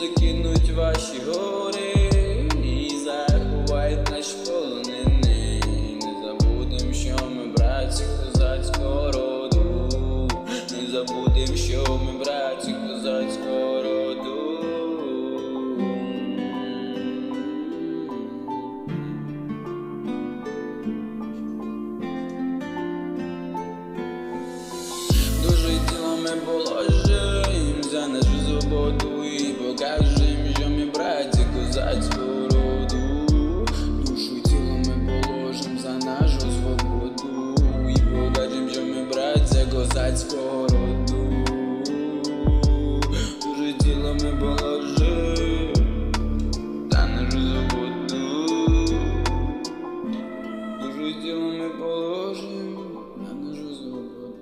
закинуть ваші гори і заховають наші полонини. Не забудем, що ми братці козацького роду. Не забудем, що ми козацького роду, душу тіло ми положим за нашу свободу. І покажем, що ми братця козацького роду. Душу тіло ми положим за нашу свободу. Душу тіло ми положим за нашу свободу.